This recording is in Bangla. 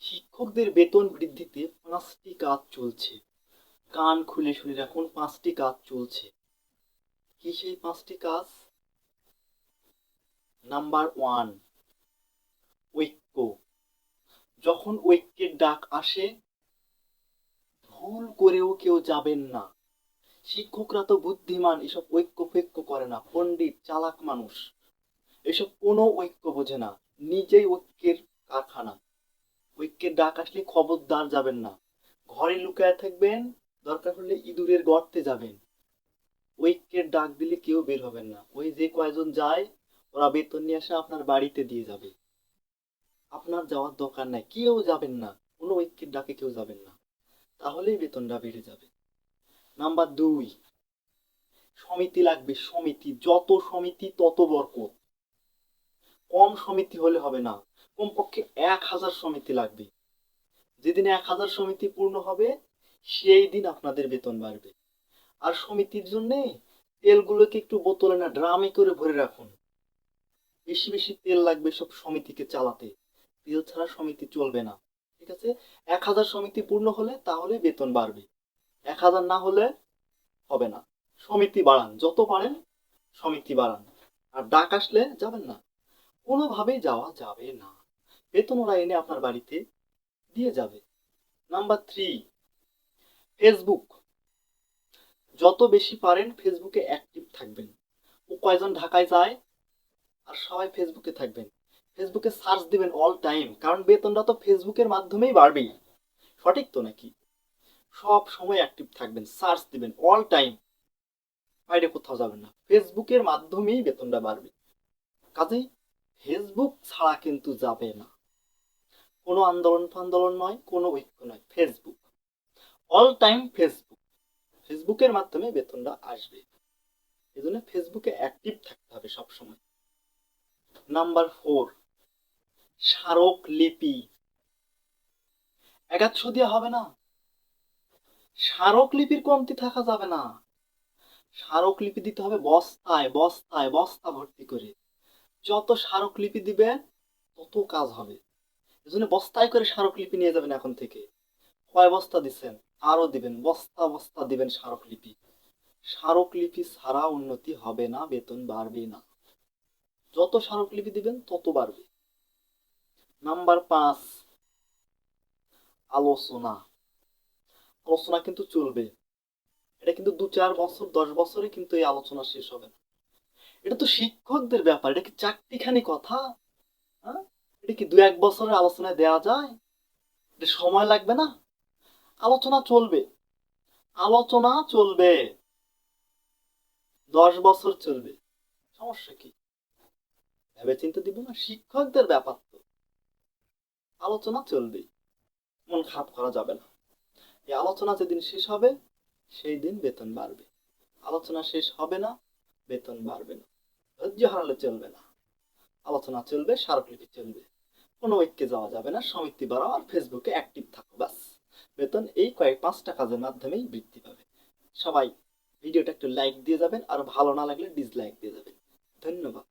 শিক্ষকদের বেতন বৃদ্ধিতে পাঁচটি কাজ চলছে। কান খুলে শুনে রাখুন, পাঁচটি কাজ চলছে। কি সেই পাঁচটি কাজ? নাম্বার ওয়ান ঐক্য। যখন ঐক্যের ডাক আসে, ভুল করেও কেউ যাবেন না। শিক্ষকরা তো বুদ্ধিমান, এসব ঐক্য ফৈক্য করে না। পণ্ডিত, চালাক মানুষ, এসব কোনো ঐক্য বোঝে না। নিজেই ঐক্যের কারখানা। ঐক্যের ডাক আসলে খবরদার যাবেন না। ঘরে লুকায় থাকবেন, দরকার হলে ইঁদুরের গর্তে যাবেন। ঐক্যের ডাক দিলে কেউ বের হবেন না। ওই যে কয়জন যায়, ওরা বেতন নিয়ে এসে আপনার বাড়িতে দিয়ে যাবে। আপনার যাওয়ার দরকার নাই, কেউ যাবেন না। কোনো ঐক্যের ডাকে কেউ যাবেন না। তাহলেই বেতনটা বেড়ে যাবে। নাম্বার দুই, সমিতি লাগবে, সমিতি। যত সমিতি, তত বরকত। কম সমিতি হলে হবে না। কমপক্ষে এক হাজার সমিতি লাগবে। যেদিন এক হাজার সমিতি পূর্ণ হবে, সেই দিন আপনাদের বেতন বাড়বে। আর সমিতির জন্য তেলগুলোকে একটু বোতলে না, ড্রামে করে ভরে রাখুন। বেশি বেশি তেল লাগবে সব সমিতিকে চালাতে। তেল ছাড়া সমিতি চলবে না। ঠিক আছে? এক হাজার সমিতি পূর্ণ হলে তাহলে বেতন বাড়বে। এক হাজার না হলে হবে না। সমিতি বাড়ান, যত পারেন সমিতি বাড়ান। আর ডাক আসলে যাবেন না। কোনোভাবেই যাওয়া যাবে না। বেতন ওরা এনে আপনার বাড়িতে দিয়ে যাবে। নাম্বার থ্রি ফেসবুক যত বেশি পারেন ফেসবুকে অ্যাক্টিভ থাকবেন। ও কয়জন ঢাকায় যায়? আর সবাই ফেসবুকে থাকবেন। ফেসবুকে সার্চ দিবেন অল টাইম কারণ বেতনটা তো ফেসবুকের মাধ্যমেই বাড়বেই। সঠিক তো নাকি? সব সময় অ্যাক্টিভ থাকবেন সার্চ দিবেন অল টাইম বাইরে কোথাও যাবেন না। ফেসবুকের মাধ্যমেই বেতনটা বাড়বে। কাজেই ফেসবুক ছাড়া কিন্তু যাবে না। কোনো আন্দোলন ফান্দোলন নয়, কোনো ঐক্য নয় ফেসবুক অল টাইম ফেসবুক ফেসবুকের মাধ্যমে বেতনটা আসবে। এই জন্য ফেসবুকে অ্যাক্টিভ থাকতে হবে সবসময়। নাম্বার ফোর স্মারক লিপি। একাৎশ দেওয়া হবে না। স্মারক লিপির কমতি থাকা যাবে না। স্মারক লিপি দিতে হবে বস্তায় বস্তায়, বস্তা ভর্তি করে। যত স্মারক লিপি দিবে তত কাজ হবে। এজন্য বস্তায় করে স্মারকলিপি নিয়ে যাবেন এখন থেকে। কয় বস্তা দিচ্ছেন? আরও দিবেন। বস্তা বস্তা দিবেন স্মারকলিপি। স্মারকলিপি ছাড়া উন্নতি হবে না, বেতন বাড়বে না। যত স্মারকলিপি দিবেন, তত বাড়বে। নাম্বার পাঁচ, আলোচনা। আলোচনা কিন্তু চলবে। এটা কিন্তু দু চার বছর, দশ বছরে কিন্তু এই আলোচনা শেষ হবে না। এটা তো শিক্ষকদের ব্যাপার। এটা কি চারটিখানি কথা? হ্যাঁ? এটা কি দু এক বছরের আলোচনায় দেওয়া যায়? এটা সময় লাগবে না? আলোচনা চলবে। আলোচনা চলবে। দশ বছর চলবে। সমস্যা কি? ভেবে চিন্তে দিব না, শিক্ষকদের ব্যাপার তো। আলোচনা চলবে। মন খারাপ করা যাবে না। এই আলোচনা যেদিন শেষ হবে, সেই দিন বেতন বাড়বে। আলোচনা শেষ হবে না, বেতন বাড়বে না। ধৈর্য হারালে চলবে না। আলোচনা চলবে, স্মারকলিপি চলবে। কোনো ঐক্যে যাওয়া যাবে না সমিতি বাড়াও আর ফেসবুকে অ্যাক্টিভ থাকো, ব্যাস। বেতন এই কয়েক পাঁচটা কাজের মাধ্যমেই বৃদ্ধি পাবে। সবাই ভিডিওটা একটু লাইক দিয়ে যাবেন, আর ভালো না লাগলে ডিসলাইক দিয়ে যাবেন। ধন্যবাদ।